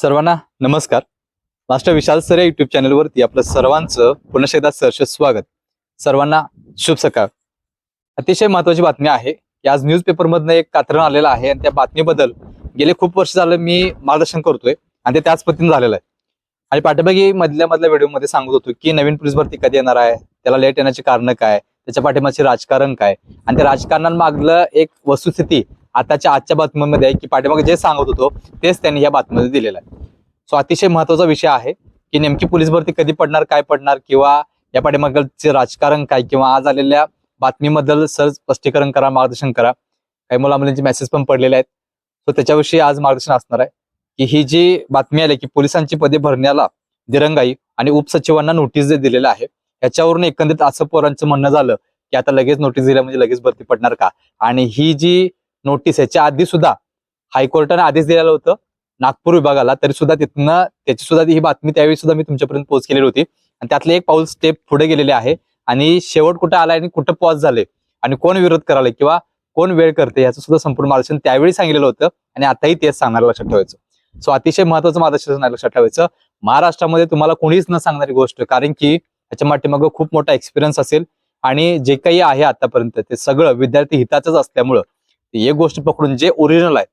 सर्वांना नमस्कार. Master Vishal sir या युट्यूब चॅनलवरती आपलं सर्वांचं पुन्हा एकदा सहर्ष स्वागत. सर्वांना शुभ सकाळ. अतिशय महत्वाची बातमी आहे की आज न्यूजपेपरमधनं एक कात्रण आलेलं आहे आणि त्या बातमीबद्दल गेले खूप वर्ष झालं मी मार्गदर्शन करतोय आणि ते त्याच पद्धतीने झालेलं आहे. आणि पाठीमागे मधल्या मधल्या व्हिडिओमध्ये सांगत होतो की नवीन पोलीस भरती कधी येणार आहे? त्याला लेट येण्याची कारण काय? त्याच्या पाठीमागचे राजकारण काय? आणि त्या राजकारणांमागलं एक वस्तुस्थिती आताच्या आजच्या बातमीमध्ये आहे की पाठीमागे जे सांगत होतो तेच त्यांनी या बातमीमध्ये दिलेलं आहे. सो अतिशय महत्त्वाचा विषय आहे की नेमकी पोलीस भरती कधी पडणार काय पडणार किंवा या पाठीमागचे राजकारण काय किंवा आज आलेल्या बातमीबद्दल सर स्पष्टीकरण करा मार्गदर्शन करा. काही मुला मुलांचे मेसेज पण पडलेले आहेत. सो त्याच्याविषयी आज मार्गदर्शन असणार आहे की ही जी बातमी आली की पोलिसांची पदे भरण्याला दिरंगाई आणि उपसचिवांना नोटीस जे दिलेलं आहे याच्यावरून एकंदरीत असं पोरांचं म्हणणं झालं की आता लगेच नोटीस दिल्या म्हणजे लगेच भरती पडणार का? आणि ही जी नोटीस याच्या आधी सुद्धा हायकोर्टाने आदेश दिलेलं होतं नागपूर विभागाला तरी सुद्धा तिथनं त्याची सुद्धा ही बातमी त्यावेळी सुद्धा मी तुमच्यापर्यंत पोहोच केलेली होती. आणि त्यातले एक पाऊल स्टेप पुढे गेलेले आहे. आणि शेवट कुठं आलाय आणि कुठं पॉज झाले आणि कोण विरोध करायला किंवा कोण वेळ करते याचं सुद्धा संपूर्ण मार्गदर्शन त्यावेळी सांगितलेलं होतं आणि आताही तेच सांगणार लक्षात ठेवायचं. सो अतिशय महत्वाचं मार्गदर्शन लक्षात ठेवायचं. महाराष्ट्रामध्ये तुम्हाला कोणीच न सांगणारी गोष्ट कारण की याच्या पाठीमागं खूप मोठा एक्सपिरियन्स असेल. आणि जे काही आहे आतापर्यंत ते सगळं विद्यार्थी हिताचंच असल्यामुळं एक गोष्ट पकडून जे ओरिजिनल आहे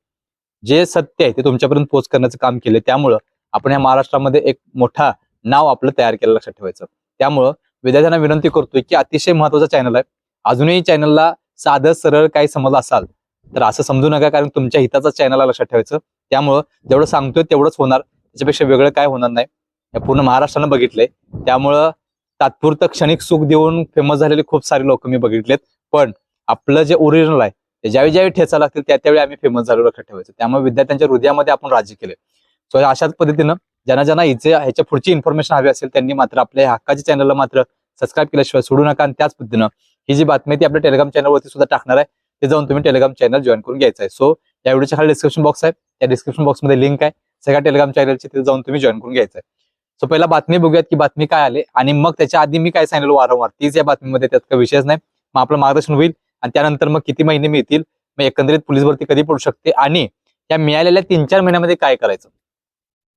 जे सत्य आहे ते तुमच्यापर्यंत पोच करण्याचं काम केलं त्यामुळं आपण या महाराष्ट्रामध्ये एक मोठा नाव आपलं तयार केलं लक्षात ठेवायचं. त्यामुळं विद्यार्थ्यांना विनंती करतोय की अतिशय महत्त्वाचा चॅनल आहे. अजूनही चॅनलला साधं सरळ काही समज असाल तर असं समजू नका कारण तुमच्या हिताचा चॅनलला लक्षात ठेवायचं. त्यामुळं जेवढं सांगतोय तेवढंच होणार. त्याच्यापेक्षा वेगळं काय होणार नाही. या पूर्ण महाराष्ट्रानं बघितलंय. त्यामुळं तात्पुरतं क्षणिक सुख देऊन फेमस झालेले खूप सारे लोक मी बघितलेत. पण आपलं जे ओरिजिनल आहे ज्यावेळी ज्यावेळी ठेचा लागतील त्या त्यावेळी आम्ही फेमस झालो लक्षात ठेवायचं. त्यामुळे विद्यार्थ्यांच्या हृदयामध्ये आपण राज्य केले. सो अशाच पद्धतीनं ज्यांना ज्यांना हिचे ह्याच्या पुढची इन्फॉर्मेशन हवी असेल त्यांनी मात्र आपल्या हक्काच्या चॅनलला मात्र सबस्क्राईब केल्याशिवाय सोडू नका. आणि त्याच पद्धतीनं ही जी बातमी ती आपल्या टेलिग्राम चॅनलवरती सुद्धा टाकणार आहे. ते जाऊन तुम्ही टेलिग्राम चॅनल जॉईन करून घ्यायचं आहे. सो या व्हिडिओच्या खाली डिस्क्रिप्शन बॉक्स आहे. त्या डिस्क्रिप्शन बॉक्समध्ये लिंक आहे. सगळ्या टेलिग्राम चॅनलची तिथे जाऊन तुम्ही जॉईन करून घ्यायचं आहे. सो पहिला बातमी बघूयात की बातमी काय आली. आणि मग त्याच्या आधी मी काय सांगितलं वारंवार. तीच या बातमीमध्ये त्यात काही विषयच नाही. मग आपलं मार्गदर्शन होईल. आणि त्यानंतर मग किती महिने मिळतील? मग एकंदरीत पोलीस भरती कधी पडू शकते? आणि या मिळालेल्या तीन चार महिन्यामध्ये काय करायचं?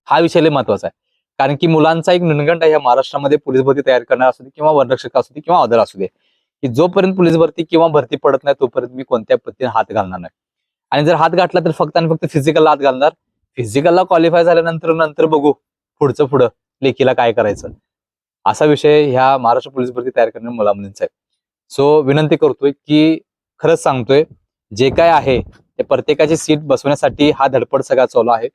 हा विषय लय महत्त्वाचा आहे. कारण की मुलांचा एक नुनगंड आहे या महाराष्ट्रामध्ये पोलीस भरती तयार करणार असू दे किंवा वनरक्षक असू दे किंवा आदर असू दे की जोपर्यंत पोलीस भरती किंवा भरती पडत नाही तोपर्यंत मी कोणत्या पद्धतीने हात घालणार नाही. आणि जर हात घातला तर फक्त आणि फक्त फिजिकलला हात घालणार. फिजिकलला क्वालिफाय झाल्यानंतर नंतर बघू पुढचं पुढं लेखीला काय करायचं. असा विषय ह्या महाराष्ट्र पोलीस भरती तयार करणे मुलामुलींचा आहे. सो विनंती करतोय की खरंच सांगतोय जे काय आहे ते प्रत्येकाची सीट बसवण्यासाठी हा धडपड सगळा चालू आहे.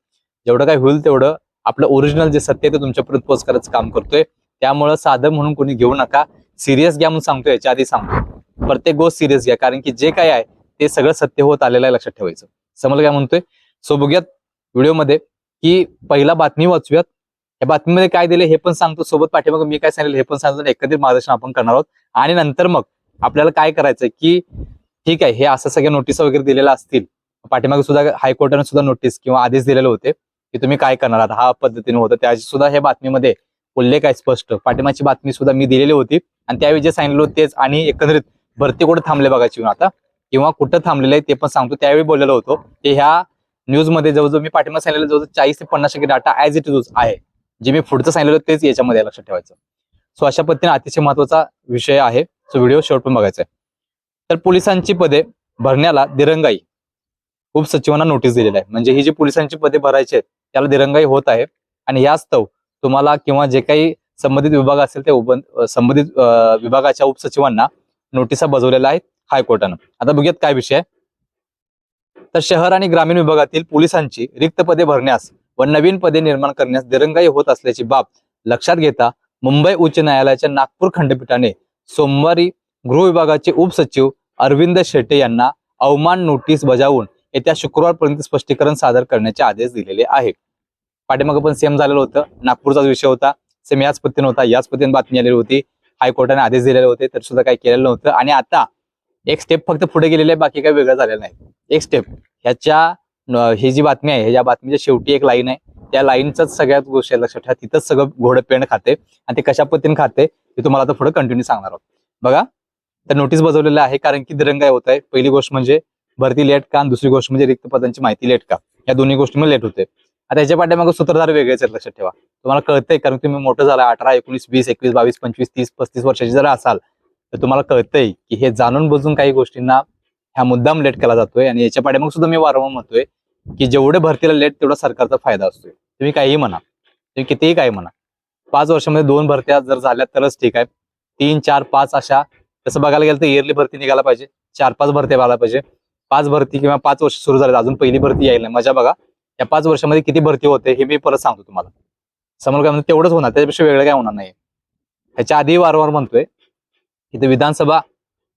जेवढं काय होईल तेवढं आपलं ओरिजिनल जे सत्य आहे ते तुमच्यापर्यंत पोच करायचं काम करतोय. त्यामुळं साधं म्हणून कोणी घेऊ नका. सिरियस घ्या म्हणून सांगतोय याच्या आधी सांगतो प्रत्येक गोष्ट सिरियस घ्या कारण की जे काय आहे ते सगळं सत्य होत आलेलं आहे लक्षात ठेवायचं. समजलं काय म्हणतोय? सो बघूयात व्हिडिओमध्ये की पहिला बातमी वाचूयात. या बातमीमध्ये काय दिले हे पण सांगतो. सोबत पाठीमाग मी काय सांगितलं हे पण सांगतो एकत्रित मार्गदर्शन आपण करणार आहोत. आणि नंतर मग आपल्याला काय करायचं की ठीक आहे हे असं सगळ्या नोटीस वगैरे दिलेल्या असतील. पाठीमागे सुद्धा हायकोर्टाने सुद्धा नोटीस किंवा आदेश दिलेले होते की तुम्ही काय करणार आहात हा पद्धतीने होतं. त्याची सुद्धा हे बातमीमध्ये उल्लेख आहे स्पष्ट. पाठिंबाची बातमी सुद्धा मी दिलेली होती. आणि त्यावेळी जे सांगितलं होतं तेच आणि एकंदरीत भरती कुठे थांबले बघायची आता? किंवा कुठं थांबलेलं आहे ते पण सांगतो. त्यावेळी बोललेलो होतो की ह्या न्यूजमध्ये जवळजवळ मी पाठिंबा सांगितलेलं जवळजवळ चाळीस ते पन्नास टक्के डाटा ॲज इट इज आहे. जे मी पुढचं सांगितलं होतं तेच याच्यामध्ये लक्षात ठेवायचं. सो अशा पद्धतीने अतिशय महत्त्वाचा विषय आहे. सो व्हिडिओ शेवट पण बघायचा आहे तर पोलिसांची पदे भरण्याला दिरंगाई. उपसचिवांना नोटीस दिलेली आहे. म्हणजे ही जी पोलिसांची पदे भरायची आहेत त्याला दिरंगाई होत आहे. आणि यास्तव तुम्हाला किंवा जे काही संबंधित विभाग असेल ते संबंधित विभागाच्या उपसचिवांना नोटिसा बजवलेल्या आहेत हायकोर्टानं. आता बघूयात काय विषय आहे. तर शहर आणि ग्रामीण विभागातील पोलिसांची रिक्त पदे भरण्यास व नवीन पदे निर्माण करण्यास दिरंगाई होत असल्याची बाब लक्षात घेता मुंबई उच्च न्यायालयाच्या नागपूर खंडपीठाने सोमवारी गृह विभागाचे उपसचिव अरविंद शेटे यांना अवमान नोटीस बजावून येत्या शुक्रवारपर्यंत स्पष्टीकरण सादर करण्याचे आदेश दिलेले आहे पाठीमागं पण सेम झालेलं होतं. नागपूरचाच विषय होता. सेम याच पद्धतीने होता. याच पद्धतीने बातमी आलेली होती. हायकोर्टाने आदेश दिलेले होते. तर सुद्धा काही केलेलं नव्हतं. आणि आता एक स्टेप फक्त पुढे गेलेले आहे. बाकी काही वेगळं झालेलं नाही. एक स्टेप ह्याच्या ही जी बातमी आहे ह्या बातमीच्या शेवटी एक लाईन आहे. त्या लाईनचाच सगळ्यात गोष्टी लक्षात ठेवा. तिथंच सगळं घोडं पेंड खाते आणि ते कशा पद्धतीने खाते ते तुम्हाला आता पुढे कंटिन्यू सांगणार आहोत. बघा तर नोटीस बजवलेलं आहे कारण की दिरंगाई होत आहे. पहिली गोष्ट म्हणजे भरती लेट का? आणि दुसरी गोष्ट म्हणजे रिक्त पदांची माहिती लेट का? या दोन्ही गोष्टी लेट होते. आता याच्या पाठीमागे सूत्रधार वेगळेच आहेत लक्षात ठेवा. तुम्हाला कळतंय कारण तुम्ही मोठं झाला अठरा एकोणीस वीस एकवीस बावीस पंचवीस तीस पस्तीस वर्षाची जर असाल तर तुम्हाला कळतंय की हे जाणून बुजून काही गोष्टींना ह्या मुद्दाम लेट केला जातोय. आणि याच्या पाठीमागे सुद्धा मी वारंवार म्हणतोय की जेवढे भरतीला लेट तेवढा सरकारचा फायदा असतोय. तुम्ही काहीही म्हणा. तुम्ही कितीही काही म्हणा. पाच वर्षामध्ये दोन भरत्या जर झाल्या तरच ठीक आहे. तीन चार पाच अशा तसं बघायला गेलं तर इयरली भरती निघायला पाहिजे. चार पाच भरत्या व्हायला पाहिजे. पाच भरती किंवा पाच वर्ष सुरू झाले अजून पहिली भरती यायला नाही. मजा बघा. या पाच वर्षामध्ये किती भरती होते हे मी परत सांगतो तुम्हाला. समोर काय म्हणतो तेवढंच होणार. त्याच्यापेक्षा वेगळं काय होणार नाही. ह्याच्या आधी वारंवार म्हणतोय इथे विधानसभा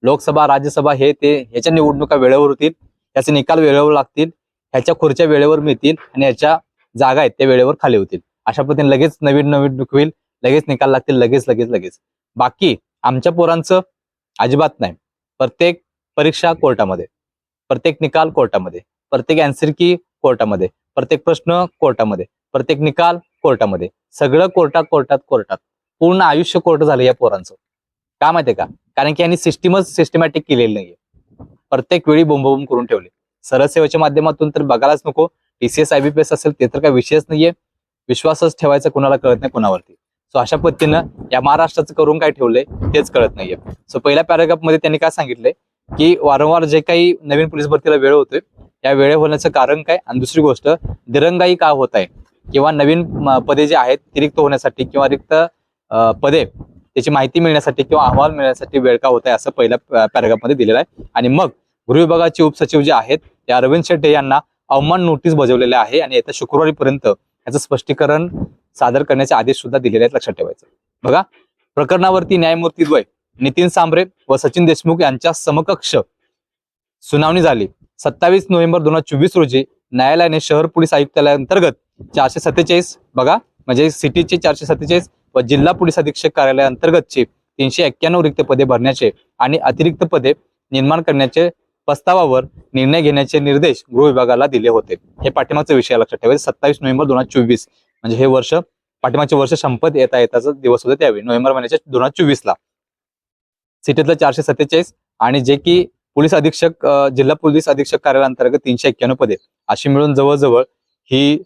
लोकसभा राज्यसभा हे ते ह्याच्या निवडणुका वेळेवर होतील. त्याचे निकाल वेळेवर लागतील. ह्याच्या खुर्च्या वेळेवर मिळतील आणि ह्याच्या जागा आहेत त्या वेळेवर खाली होतील. अशा पद्धतीने लगेच नवीन नवीन होईल लगेच निकाल लागतील लगेच लगेच लगेच. बाकी आमच्या पोरांचं अजिबात नाही. प्रत्येक परीक्षा कोर्टामध्ये प्रत्येक निकाल कोर्टामध्ये प्रत्येक अँसर की कोर्टामध्ये प्रत्येक प्रश्न कोर्टामध्ये प्रत्येक निकाल कोर्टामध्ये. सगळं कोर्टात कोर्टात कोर्टात. पूर्ण आयुष्य कोर्ट झालं या पोरांचं. का माहितीये का? कारण की यांनी सिस्टीमच सिस्टमॅटिक केलेली नाहीये. प्रत्येक वेळी बोंबोंब करून ठेवले. सरळ सेवेच्या माध्यमातून तर बघायलाच नको. टीसीएस आयबीपीएस असेल ते तर काही विषयच नाहीये. विश्वासच ठेवायचा कुणाला कळत नाही कुणावरती. सो अशा पद्धतीनं या महाराष्ट्राचं करून काय ठेवलंय तेच कळत नाहीये. सो पहिल्या पॅराग्राफमध्ये त्यांनी काय सांगितलंय? की वारंवार जे काही नवीन पोलीस भरतीला वेळ होतोय या वेळे होण्याचं कारण काय? आणि दुसरी गोष्ट दिरंगाई का होत आहे? किंवा नवीन पदे जे आहेत ती रिक्त होण्यासाठी किंवा रिक्त पदे त्याची माहिती मिळण्यासाठी किंवा अहवाल मिळण्यासाठी वेळ का होत आहे असं पहिल्या पॅराग्राफमध्ये दिलेलं आहे. आणि मग गृह विभागाचे उपसचिव जे आहेत या अरविंद शेट्टे यांना अवमान नोटीस बजावलेले आहे आणि येत्या शुक्रवारीपर्यंत याचं स्पष्टीकरण सादर करण्याचे आदेश सुद्धा दिलेले आहेत. लक्षात ठेवायचं बघा प्रकरणावरती न्यायमूर्ती द्वय नितीन सांबरे व सचिन देशमुख यांच्या समकक्ष सुनावणी झाली. सत्तावीस नोव्हेंबर दोन हजार चोवीस रोजी न्यायालयाने शहर पोलीस आयुक्तालयाअंतर्गत चारशे सत्तेचाळीस बघा म्हणजे सिटीचे चारशे सत्तेचाळीस व जिल्हा पोलीस अधीक्षक कार्यालयाअंतर्गतचे तीनशे एक्क्याण्णव रिक्त पदे भरण्याचे आणि अतिरिक्त पदे निर्माण करण्याचे प्रस्तावावर निर्णय घेण्याचे निर्देश गृह विभागाला दिले होते. हे पाठिंबाचा विषय लक्षात ठेवायचा सत्तावीस नोव्हेंबर दोन हजार चोवीस. म्हणजे हे वर्ष पाठिंबाचे वर्ष संपत येता येताचा दिवस होते त्यावेळी. नोव्हेंबर महिन्याच्या दोन हजार चोवीस ला. सिटीतलं चारशे सत्तेचाळीस आणि जे की पोलीस अधीक्षक जिल्हा पोलीस अधीक्षक कार्यालयांतर्गत तीनशे एक्क्याण्णव पदे. अशी मिळून जवळजवळ ही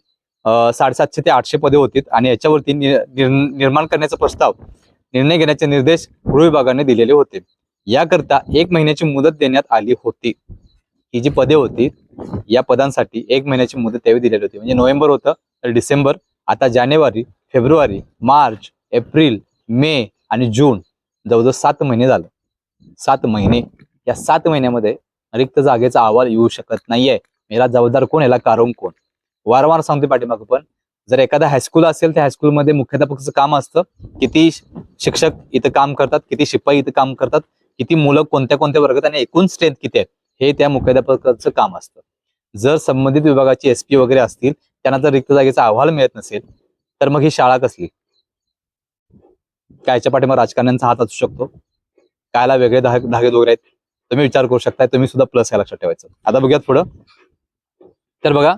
साडेसातशे ते आठशे पदे होती आणि याच्यावरती निर्माण करण्याचा प्रस्ताव निर्णय घेण्याचे निर्देश गृह विभागाने दिलेले होते. याकरता एक महिन्याची मुदत देण्यात आली होती. ही जी पदे होती या पदांसाठी एक महिन्याची मुदत त्यावेळी दिलेली होती. म्हणजे नोव्हेंबर होतं तर डिसेंबर आता जानेवारी फेब्रुवारी मार्च एप्रिल मे आणि जून जवळजवळ सात महिने झालं. सात महिने. या सात महिन्यामध्ये रिक्त जागेचा अहवाल येऊ शकत नाहीये. याला जबाबदार कोण? याला कारण कोण? वारंवार सांगते पाठीमागं पण जर एखादा हायस्कूल असेल त्या हायस्कूलमध्ये मुख्याध्यापकाचं काम असतं. किती शिक्षक इथं काम करतात किती शिपाई इथं काम करतात. किती मुलं कोणत्या कोणत्या वर्गात आणि एकूण स्ट्रेंथ किती आहेत हे त्या मुख्याध्यापकाचं काम असतं. जर संबंधित विभागाची एसपी वगैरे असतील त्यांना जर रिक्त जागेचा अहवाल मिळत नसेल तर मग ही शाळा कसली? कायच्या पाठीमा राजकारण्यांचा हात असू शकतो. कायला वेगळे धागे धागे वगैरे आहेत. तुम्ही विचार करू शकताय तुम्ही सुद्धा प्लस या लक्षात ठेवायचं. आता बघूयात पुढं. तर बघा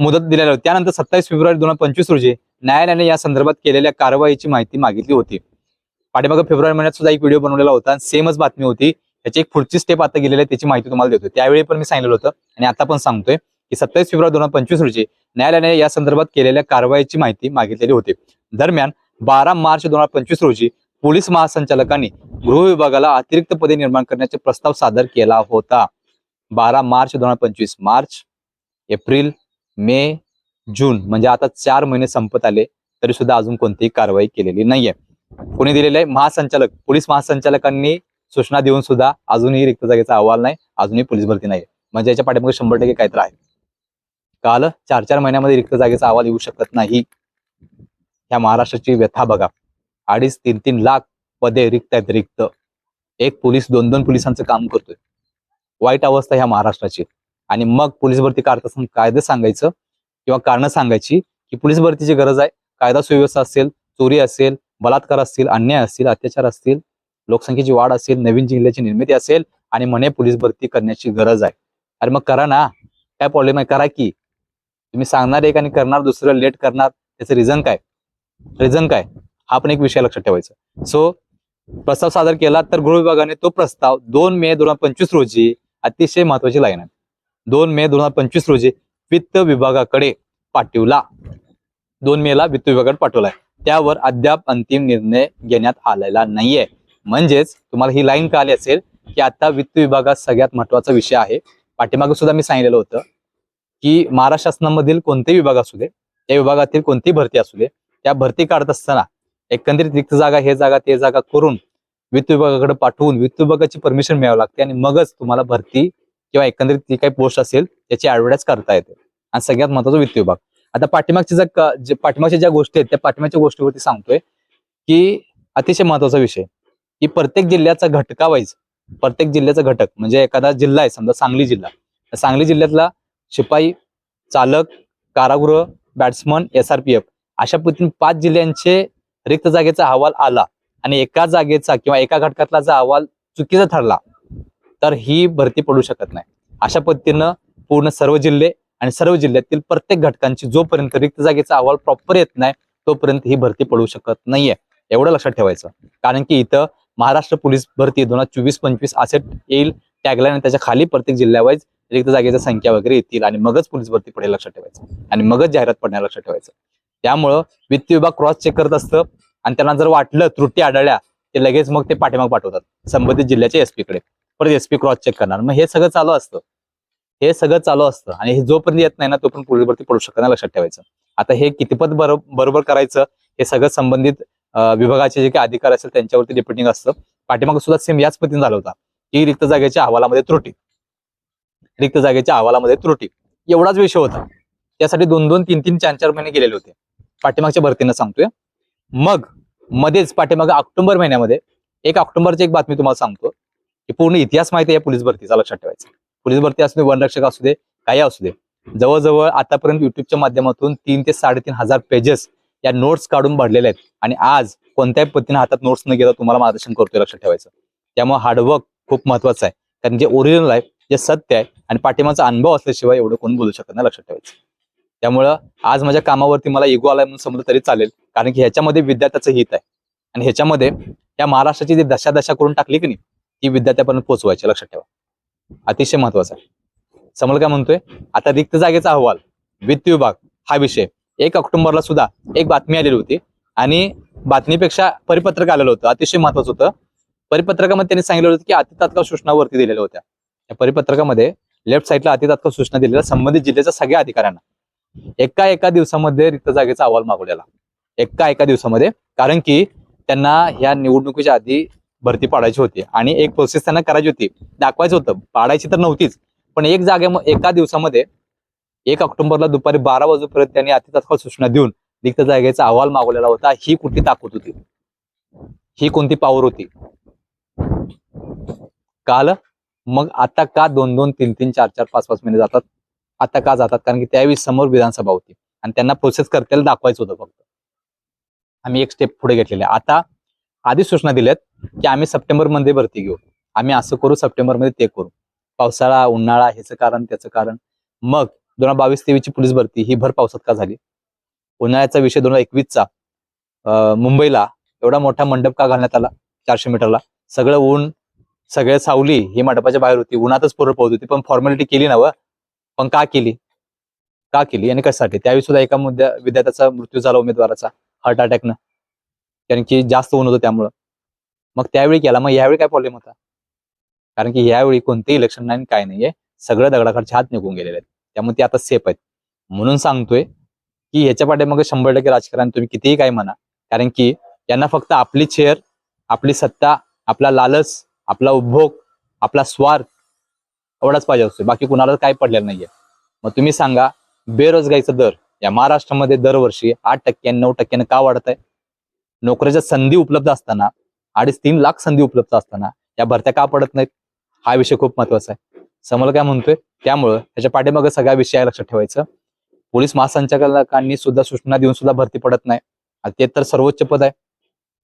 मुदत दिलेली त्यानंतर सत्तावीस फेब्रुवारी दोन हजार पंचवीस रोजी न्यायालयाने या संदर्भात केलेल्या कारवाईची माहिती मागितली होती. पाठीमागं फेब्रुवारी महिन्यात सुद्धा एक व्हिडिओ बनवलेला होता सेमच बातमी होती. त्याची एक पुढची स्टेप आता गेलेली आहे त्याची माहिती तुम्हाला देतो त्यावेळी पण मी सांगितलं होतं आणि आता पण सांगतोय की सत्तावीस फेब्रुवारी दोन हजार पंचवीस रोजी न्यायालयाने या संदर्भात केलेल्या कारवाईची माहिती मागितलेली होती. दरम्यान बारा मार्च दोन हजार पंचवीस रोजी पोलीस महासंचालकांनी गृह विभागाला अतिरिक्त पदे निर्माण करण्याचे प्रस्ताव सादर केला होता. बारा मार्च दोन हजार पंचवीस मार्च एप्रिल मे जून म्हणजे आता चार महिने संपत आले तरी सुद्धा अजून कोणतीही कारवाई केलेली नाहीये. कोणी दिलेले आहे? महासंचालक. पोलीस महासंचालकांनी सूचना देऊन सुद्धा अजूनही रिक्त जागेचा अहवाल नाही. अजूनही पोलीस भरती नाही म्हणजे याच्या पाठीमागे शंभर टक्के काहीतरी आहे. काल चार चार महिन्यामध्ये रिक्त जागेचा अहवाल येऊ शकत नाही. ह्या महाराष्ट्राची व्यथा बघा. अडीच तीन तीन लाख पदे रिक्त आहेत रिक्त. एक पोलीस दोन दोन पोलिसांचं काम करतोय. वाईट अवस्था ह्या महाराष्ट्राची. आणि मग पोलीस भरती काढत असताना कायदे सांगायचं किंवा कारणं सांगायची की पोलीस भरतीची गरज आहे. कायदा सुव्यवस्था असेल चोरी असेल बलात्कार असतील अन्याय असतील अत्याचार असतील लोकसंख्येची वाढ असेल नवीन जिल्ह्याची निर्मिती असेल आणि म्हणे पोलीस भरती करण्याची गरज आहे. अरे मग करा ना. काय प्रॉब्लेम आहे? करा की. तुम्ही सांगणार एक आणि करणार दुसरं लेट करणार. त्याचं रिझन काय? रिझन काय? हा पण एक विषय लक्षात ठेवायचा. सो प्रस्ताव सादर केला तर गृह विभागाने तो प्रस्ताव दोन मे दोन हजार पंचवीस रोजी अतिशय महत्वाची लाईन आहे. दोन मे दोन हजार पंचवीस रोजी वित्त विभागाकडे पाठवला. दोन मेला वित्त विभागाकडे पाठवलाय त्यावर अद्याप अंतिम निर्णय घेण्यात आलेला नाहीये. म्हणजेच तुम्हाला ही लाईन का आली असेल की आता वित्त विभागात सगळ्यात महत्त्वाचा विषय आहे. पाठीमागे सुद्धा मी सांगितलेलं होतं की महाराष्ट्र शासनामधील कोणतेही विभाग असू दे त्या विभागातील कोणतीही भरती असू दे त्या भरती काढत असताना एकंदरीत रिक्त जागा हे जागा ते जागा करून वित्त विभागाकडे पाठवून वित्त विभागाची परमिशन मिळावी लागते आणि मगच तुम्हाला भरती किंवा एकंदरीत जी काही पोस्ट असेल त्याची ऍडव्हर्टाईज करता येते. आणि सगळ्यात महत्त्वाचा वित्त विभाग. आता पाठीमागच्या ज्या जे पाठीमागच्या ज्या गोष्टी आहेत त्या पाठीमागच्या गोष्टीवरती सांगतोय की अतिशय महत्त्वाचा विषय की प्रत्येक जिल्ह्याचा घटका वाईज प्रत्येक जिल्ह्याचा घटक म्हणजे एखादा जिल्हा आहे समजा सांगली जिल्हा. सांगली जिल्ह्यातला शिपाई चालक कारागृह बॅट्समन एसआरपीएफ अशा पद्धतीने पाच जिल्ह्यांचे रिक्त जागेचा अहवाल आला आणि एका जागेचा किंवा एका घटकातला जर अहवाल चुकीचा ठरला तर ही भरती पडू शकत नाही. अशा पद्धतीनं पूर्ण सर्व जिल्हे आणि सर्व जिल्ह्यातील प्रत्येक घटकांची जोपर्यंत रिक्त जागेचा अहवाल प्रॉपर येत नाही तोपर्यंत ही भरती पडू शकत नाहीये. एवढं लक्षात ठेवायचं. कारण की इथं महाराष्ट्र पोलीस भरती दोन हजार चोवीस पंचवीस असे येईल टॅगलाईन आणि त्याच्याखाली प्रत्येक जिल्ह्यावाईज रिक्त जागेच्या संख्या वगैरे येतील आणि मगच पोलीस भरती पडेल लक्षात ठेवायचं. आणि मगच जाहिरात पडण्याला लक्षात ठेवायचं. त्यामुळं वित्त विभाग क्रॉस चेक करत असतं आणि त्यांना जर वाटलं त्रुटी आढळल्या ते लगेच मग ते पाठीमाग पाठवतात. संबंधित जिल्ह्याच्या एसपी कडे. परत एसपी क्रॉस चेक करणार. मग हे सगळं चालू असतं. हे सगळं चालू असतं आणि हे जोपर्यंत येत नाही ना तोपर्यंत पोलीस भरती पडू शकत नाही लक्षात ठेवायचं. आता हे कितीपत बरोबर करायचं हे सगळं संबंधित विभागाचे जे काही अधिकार असेल त्यांच्यावरती डिपेंडिंग असतं. पाठीमागे सुद्धा सेम याच पद्धतीने झाला होता की रिक्त जागेच्या अहवालामध्ये त्रुटी. रिक्त जागेच्या अहवालामध्ये त्रुटी. एवढाच विषय होता. त्यासाठी दोन दोन तीन तीन चार चार महिने गेलेले होते. पाठीमागच्या भरतीनं सांगतोय. मग मध्येच पाठीमागे ऑक्टोबर महिन्यामध्ये एक ऑक्टोबरची एक बातमी तुम्हाला सांगतो की पूर्ण इतिहास माहिती आहे पोलीस भरतीचा लक्षात ठेवायचा. पोलीस भरती असू दे वनरक्षक असू दे काही असू दे. जवळजवळ आतापर्यंत युट्यूबच्या माध्यमातून तीन ते साडेतीन हजार पेजेस या नोट्स काढून भरलेल्या आहेत. आणि आज कोणत्याही पद्धतीने हातात नोट्स न घेता तुम्हाला मार्गदर्शन करतोय लक्षात ठेवायचं. त्यामुळे हार्डवर्क खूप महत्वाचं आहे. कारण जे ओरिजिनल आहे जे सत्य आहे आणि पाठिंबाचा अनुभव असल्याशिवाय एवढं कोण बोलू शकत नाही लक्षात ठेवायचं. त्यामुळं आज माझ्या कामावरती मला इगो आलाय म्हणून समजलं तरी चालेल. कारण की ह्याच्यामध्ये विद्यार्थ्याचं हित आहे. आणि ह्याच्यामध्ये या महाराष्ट्राची जी दशा दशा करून टाकली की नाही ती विद्यार्थ्यापर्यंत पोहोचवायची लक्षात ठेवा. अतिशय महत्त्वाचा आहे. समोर काय म्हणतोय? आता रिक्त जागेचा अहवाल वित्त विभाग हा विषय. एक ऑक्टोबरला सुद्धा एक बातमी आलेली होती आणि बातमीपेक्षा परिपत्रक आलेलं होतं. अतिशय महत्वाचं होतं. परिपत्रकामध्ये त्यांनी सांगितलं होतं की अति तात्काळ सूचना वरती दिलेल्या होत्या. या परिपत्रकामध्ये लेफ्ट साईडला अतितात्काळ सूचना दिलेल्या संबंधित जिल्ह्याच्या सगळ्या अधिकाऱ्यांना. एका एका दिवसामध्ये रिक्त जागेचा अहवाल मागवलेला. एका एका दिवसामध्ये. कारण की त्यांना ह्या निवडणुकीच्या आधी भरती पाडायची होती. आणि एक प्रोसेस त्यांना करायची होती. दाखवायचं होतं. पाडायची तर नव्हतीच. पण एक जागे एका दिवसामध्ये एक ऑक्टोबरला दुपारी बारा वाजूपर्यंत त्यांनी अतितात्काळ सूचना देऊन रिक्त जागेचा अहवाल मागवलेला होता. ही कुठली ताकद होती? ही कोणती पॉवर होती? काल? मग आता का दोन दोन तीन तीन चार चार पाच पाच महिने जातात? आता का जातात? कारण की त्यावेळी समोर विधानसभा होती. आणि त्यांना प्रोसेस करताना दाखवायचं होतं फक्त. आम्ही एक स्टेप पुढे घेतलेले आहे. आता आधी सूचना दिल्यात की आम्ही सप्टेंबरमध्ये भरती घेऊ. आम्ही असं करू सप्टेंबरमध्ये ते करू. पावसाळा उन्हाळा ह्याचं कारण त्याचं कारण. मग दोन हजार बावीस तेवीसची पोलीस भरती ही भर पावसात का झाली? उन्हाळ्याचा विषय दोन हजार एकवीसचा. मुंबईला एवढा मोठा मंडप का घालण्यात आला? चारशे मीटरला. सगळं ऊन सगळे सावली ही मंडपाच्या बाहेर होती. उन्हातच पोरं पोहत होती. पण फॉर्मॅलिटी केली ना व? पण का केली? का केली? आणि कशासाठी? त्यावेळी सुद्धा एका मुद्द्या विद्यार्थ्याचा मृत्यू झाला उमेदवाराचा. हार्ट अटॅकनं कारण की जास्त ऊन होतं त्यामुळं. मग त्यावेळी केला. मग यावेळी काय प्रॉब्लेम होता? कारण की यावेळी कोणतेही इलेक्शन नाही काय नाहीये सगळं दगडाकडचे हात निघून गेलेले आहेत. त्यामुळे ते आता सेफ आहेत. म्हणून सांगतोय की ह्याच्या पाठीमागे शंभर टक्के राजकारण तुम्ही कितीही काय म्हणा. कारण की यांना फक्त आपली चेअर आपली सत्ता आपला लालच आपला उपभोग आपला स्वार्थ एवढाच पाहिजे असतो बाकी कुणाला काय पडलेलं नाहीये. मग तुम्ही सांगा बेरोजगारीचा दर या महाराष्ट्रामध्ये दरवर्षी आठ टक्क्याने नऊ टक्क्याने का वाढत आहे? नोकऱ्याच्या संधी उपलब्ध असताना अडीच तीन लाख संधी उपलब्ध असताना या भरत्या का पडत नाहीत? हा विषय खूप महत्त्वाचा आहे. समोर काय म्हणतोय? त्यामुळं त्याच्या पाठीमागे सगळ्या विषय लक्षात ठेवायचं. पोलीस महासंचालकांनी सुद्धा सूचना देऊन सुद्धा भरती पडत नाही. आणि ते तर सर्वोच्च पद आहे.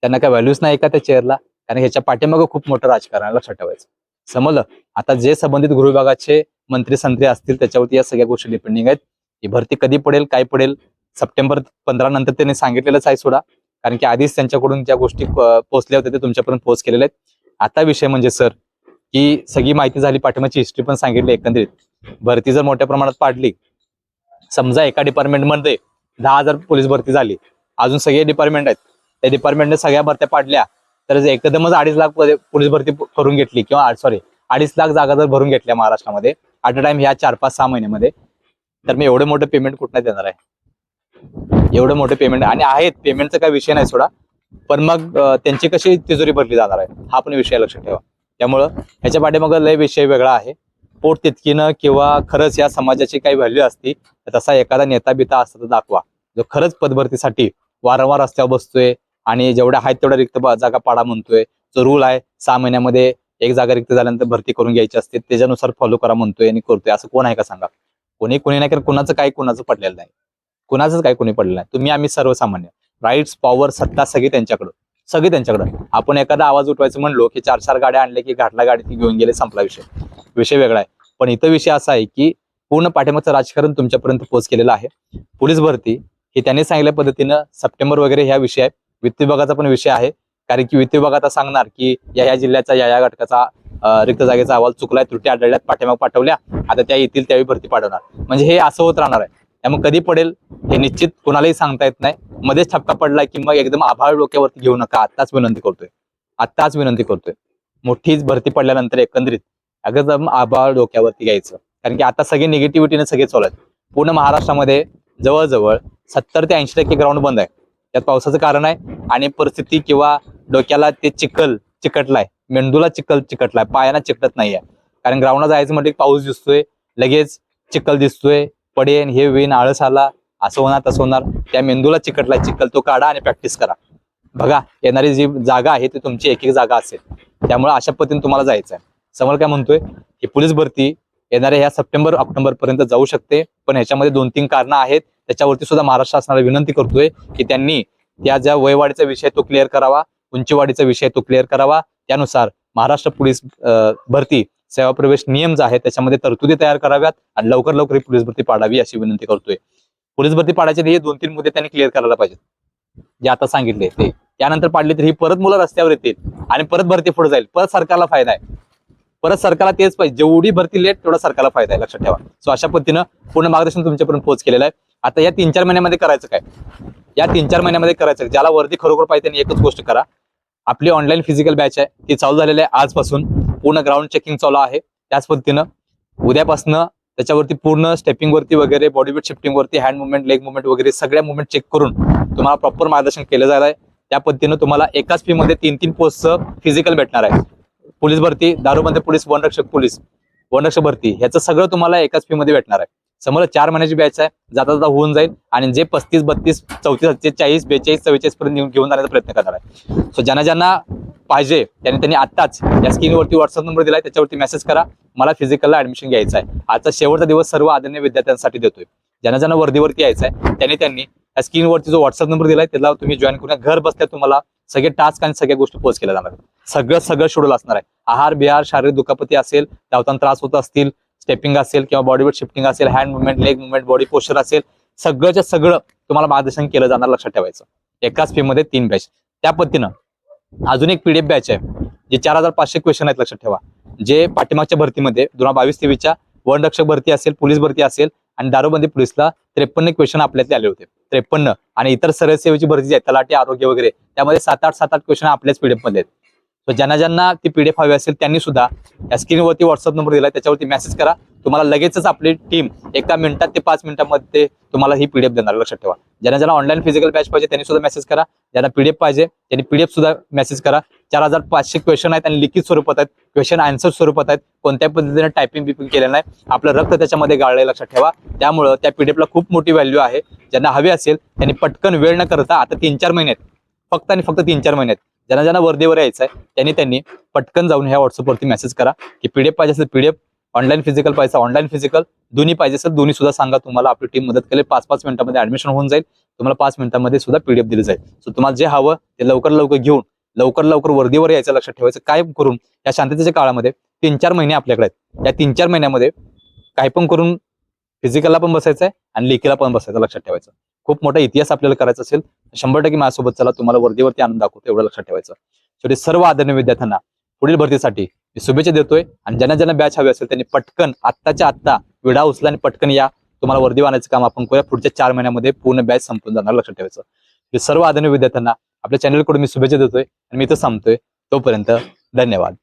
त्यांना काय व्हॅल्यूच नाही का त्या चेअरला कारण ह्याच्या पाठीमागं खूप मोठं राजकारण लक्षात ठेवायचं. समजलं आता जे संबंधित गृह विभागाचे मंत्री संत्री असतील त्याच्यावरती या सगळ्या गोष्टी डिपेंडिंग आहेत. ही भरती कधी पडेल काय पडेल? सप्टेंबर पंधरा नंतर त्यांनी सांगितलेलंच आहे सोडा. कारण की आधीच त्यांच्याकडून ज्या गोष्टी पोहोचल्या होत्या ते तुमच्यापर्यंत पोहोच केलेल्या आहेत. आता विषय म्हणजे सर की सगळी माहिती झाली पाठिंबाची हिस्ट्री पण सांगितली एकंदरीत. भरती जर मोठ्या प्रमाणात पाडली समजा एका डिपार्टमेंटमध्ये दहा हजार पोलीस भरती झाली अजून सगळे डिपार्टमेंट आहेत. त्या डिपार्टमेंटने सगळ्या भरत्या पाडल्या तर एकदमच अडीच लाख पोलीस भरती करून घेतली किंवा सॉरी अडीच लाख जागा जर भरून घेतल्या महाराष्ट्रामध्ये ॲट अ टाइम ह्या चार पाच सहा महिन्यामध्ये तर मी एवढं मोठं पेमेंट कुठं देणार आहे? एवढं मोठे पेमेंट आणि आहेत पेमेंटचा काही विषय नाही सोडा. पण मग त्यांची कशी तिजोरी भरली जाणार आहे? हा पण विषय लक्षात ठेवा. त्यामुळं ह्याच्या पाठीमागं लय विषय वेगळा आहे. पोट तितकीनं किंवा खरंच या समाजाची काही व्हॅल्यू असती तर तसा एखादा नेता बिता असता तर दाखवा. जो खरंच पदभरतीसाठी वारंवार रस्त्यावर बसतोय आणि जेवढ्या आहेत तेवढ्या रिक्त जागा पाडा म्हणतोय. जो रूल आहे सहा महिन्यामध्ये एक जागा रिक्त झाल्यानंतर भरती करून घ्यायची असते त्याच्यानुसार फॉलो करा म्हणतोय आणि करतोय. असं कोण आहे का सांगा? कोणी कोणी नाही कारण कुणाचं काही कुणाचं पडलेलं नाही. कुणाचंच काही कोणी पडलं नाही. तुम्ही आम्ही सर्वसामान्य. राईट्स पॉवर सत्ता सगळी त्यांच्याकडं सगळी त्यांच्याकडं आपण एखादा आवाज उठवायचं म्हणलो की चार चार गाड्या आणल्या की घाटला गाडी ती घेऊन गेले संपला विषय. विषय वेगळा आहे. पण इथं विषय असा आहे की पूर्ण पाठिंबाचं राजकारण तुमच्यापर्यंत पोहोच केलेलं आहे. पोलीस भरती हे त्यांनी सांगितल्या पद्धतीनं सप्टेंबर वगैरे ह्या विषय आहे. वित्त विभागाचा पण विषय आहे. कारण की वित्त विभाग आता सांगणार की या या जिल्ह्याचा या या घटकाचा रिक्त जागेचा अहवाल चुकलाय त्रुटी आढळल्यात पाठिंबा पाठवल्या. आता त्या येतील त्यावेळी भरती पाठवणार. म्हणजे हे असं होत राहणार आहे. त्यामुळे कधी पडेल हे निश्चित कोणालाही सांगता येत नाही. मध्येच ठपका पडलाय की मग एकदम आभाळ डोक्यावरती घेऊ नका. आत्ताच विनंती करतोय. आत्ताच विनंती करतोय. मोठीच भरती पडल्यानंतर एकंदरीत एकदम आभाळ डोक्यावरती घ्यायचं. कारण की आता सगळे निगेटिव्हिटीने सगळे चालू पूर्ण महाराष्ट्रामध्ये जवळजवळ सत्तर ते ऐंशी टक्के ग्राउंड बंद आहे. त्यात पावसाचं कारण आहे आणि परिस्थिती किंवा डोक्याला ते चिखल चिकटलाय. मेंदूला चिखल चिकटलाय. पायाला चिकटत नाहीये. कारण ग्राउंडला जायचं म्हणजे पाऊस दिसतोय लगेच चिखल दिसतोय पडेन हे वेन आळस आला असं होणार तसं होणार. त्या मेंदूला चिकटला चिखल तो काढा आणि प्रॅक्टिस करा. बघा येणारी जी जागा आहे ती तुमची एक एक जागा असेल. त्यामुळे अशा पद्धतीने तुम्हाला जायचं आहे समोर काय म्हणतोय? की पोलीस भरती येणाऱ्या ह्या सप्टेंबर ऑक्टोबर पर्यंत जाऊ शकते. पण ह्याच्यामध्ये दोन तीन कारणं आहेत. त्याच्यावरती सुद्धा महाराष्ट्र शासनाला विनंती करतोय की त्यांनी त्या ज्या वयवाढीचा विषय तो क्लिअर करावा. उंचीवाढीचा विषय तो क्लिअर करावा. त्यानुसार महाराष्ट्र पोलीस भरती सेवा प्रवेश नियम जे आहे त्याच्यामध्ये तरतुदी तयार कराव्यात आणि लवकर लवकर पोलीस भरती पाडावी अशी विनंती करतोय. पोलीस भरती पाडायचे हे दोन तीन मुद्दे त्यांनी क्लिअर करायला पाहिजेत. जे आता सांगितले ते. त्यानंतर पाडले तर ही परत मुलं रस्त्यावर येतील आणि परत भरती पुढे जाईल. परत सरकारला फायदा आहे. परत सरकारला तेच पाहिजे. जेवढी भरती लेट तेवढा सरकारला फायदा आहे. लक्षात ठेवा. सो अशा पद्धतीनं पूर्ण मार्गदर्शन तुमच्यापर्यंत पोहोच केलेलं आहे. आता या तीन चार महिन्यामध्ये करायचं काय? या तीन चार महिन्यामध्ये करायचं ज्याला वरती खरोखर पाहिजे त्यांनी एकच गोष्ट करा. आपली ऑनलाईन फिजिकल बॅच आहे. ती चालू झालेली आहे आजपासून. पूर्ण ग्राउंड चेकिंग चालू आहे. त्याच पद्धतीनं उद्यापासनं त्याच्यावरती पूर्ण स्टेपिंग वरती वगैरे बॉडी वेट शिफ्टिंग वरती हँड मुवमेंट लेग मुवमेंट वगैरे सगळ्या मुवमेंट चेक करून तुम्हाला प्रॉपर मार्गदर्शन केलं जाणार आहे. त्या पद्धतीनं तुम्हाला एकाच फी मध्ये तीन तीन पोस्टचं फिजिकल भेटणार आहे. पोलीस भरती दारूबंद पोलीस वनरक्षक पोलीस वनरक्षक भरती ह्याचं सगळं तुम्हाला एकाच फी मध्ये भेटणार आहे. समोर चार महिन्याची बॅच आहे. जाता जाता होऊन जाईल. आणि जे पस्तीस बत्तीस चौतीस सत्तेचाळीस बेचाळीस चव्वेचाळीस पर्यंत घेऊन- जाण्याचा प्रयत्न करणार आहे. सो ज्यांना ज्यांना पाहिजे त्यांनी त्यांनी आत्ताच या स्क्रीनवरती व्हॉट्सअप नंबर दिलाय. त्याच्यावरती मेसेज करा. मला फिजिकलला ऍडमिशन घ्यायचं आहे. आजचा शेवटचा दिवस सर्व आदरणीय विद्यार्थ्यांसाठी देतोय. ज्यांना ज्यांना वर्दीवरती यायचं आहे त्यांनी त्यांनी या स्क्रीनवरती जो व्हॉट्सअप नंबर दिलाय त्याला तुम्ही जॉईन करून घर बसल्या तुम्हाला सगळे टास्क आणि सगळ्या गोष्टी पोस्ट केल्या जाणार सगळं सगळं शेड्यूल असणार आहे. आहार बिहार शारीरिक दुखापती असेल धावताना त्रास होत असतील स्टेपिंग असेल किंवा बॉडी शिफ्टिंग असेल hand movement leg movement body posture असेल सगळंच्या सगळं तुम्हाला मार्गदर्शन केलं जाणार लक्षात ठेवायचं. एकाच फी मध्ये तीन बॅच त्या पद्धतीनं अजून एक पीडीएफ बॅच आहे जे चार हजार पाचशे क्वेश्चन आहेत लक्षात ठेवा. जे पाठीमागच्या भरतीमध्ये दोन हजार बावीस तेवीसच्या वनरक्षक भरती असेल पोलीस भरती असेल आणि दारूबंदी पोलीसला त्रेपन्न क्वेश्चन आपल्यातले आले होते. त्रेपन्न आणि इतर सरळ सेवेची भरती जी आहे तलाठी आरोग्य वगैरे त्यामध्ये सात आठ सात आठ क्वेश्चन आपल्याच पीडीएफमध्ये आहेत. सो ज्यांना ज्यांना ती पीडीएफ हवी असेल त्यांनी सुद्धा या स्क्रीनवरती व्हॉट्सअप नंबर दिला त्याच्यावरती मेसेज करा. तुम्हाला लगेचच आपली टीम एका मिनिटात ते पाच मिनिटांमध्ये तुम्हाला ही पीडीएफ देणार लक्षात ठेवा. ज्यांना ज्यांना ऑनलाईन फिजिकल बॅच पाहिजे त्यांनी सुद्धा मेसेज करा. ज्यांना पीडीएफ पाहिजे त्यांनी पीडीएफ सुद्धा मेसेज करा. चार हजार पाचशे क्वेश्चन आहेत आणि लिखित स्वरूपात आहेत. क्वेश्चन आन्सर स्वरूपात आहेत. कोणत्या पद्धतीने टायपिंग बिपिंग केलेलं नाही. आपलं रक्त त्याच्यामध्ये गाळले लक्षात ठेवा. त्यामुळं त्या पीडीएफला खूप मोठी व्हॅल्यू आहे. ज्यांना हवी असेल त्यांनी पटकन वेळ न करता आता तीन चार महिन्यात फक्त आणि फक्त तीन चार महिन्यात ज्यांना ज्यांना वर्दीवर यायचं आहे त्यांनी त्यांनी पटकन जाऊन ह्या व्हॉट्सअपवरती मेसेज करा की पीडीएफ पाहिजे असेल पीडीएफ ऑनलाईन फिजिकल पाहिजे ऑनलाईन फिजिकल दोन्ही पाहिजे असेल दोन्ही सुद्धा सांगा तुम्हाला. आपली टीम मदत करेल पाच पाच मिनिटांमध्ये ऍडमिशन होऊन जाईल. तुम्हाला पाच मिनिटांमध्ये सुद्धा पीडीएफ दिली जाईल. सो तुम्हाला जे हवं ते लवकर लवकर घेऊन लवकर लवकर वर्दीवर यायचं लक्षात ठेवायचं काय करून या शांततेच्या काळामध्ये तीन चार महिने आपल्याकडे आहेत. या तीन चार महिन्यामध्ये काय पण करून फिजिकलला पण बसायचं आहे आणि लेखीला पण बसायचं लक्षात ठेवायचं. खूप मोठा इतिहास आपल्याला करायचा असेल तर शंभर टक्के माझ्यासोबत चला तुम्हाला वर्दीवरती आनंद दाखवतो एवढं लक्षात ठेवायचं. शेवटी सर्व आदरणीय विद्यार्थ्यांना पुढील भरतीसाठी मी शुभेच्छा देतोय आणि ज्यांना ज्यांना बॅच हवी असेल त्यांनी पटकन आत्ताच्या आत्ता विडा उचला आणि पटकन या. तुम्हाला वर्दी वाहण्याचं काम आपण करूया. पुढच्या चार महिन्यामध्ये पूर्ण बॅच संपून जाणार लक्षात ठेवायचं. सर्व आदरणीय विद्यार्थ्यांना आपल्या चॅनलकडून मी शुभेच्छा देतोय आणि मी इथं संपतोय. तोपर्यंत धन्यवाद.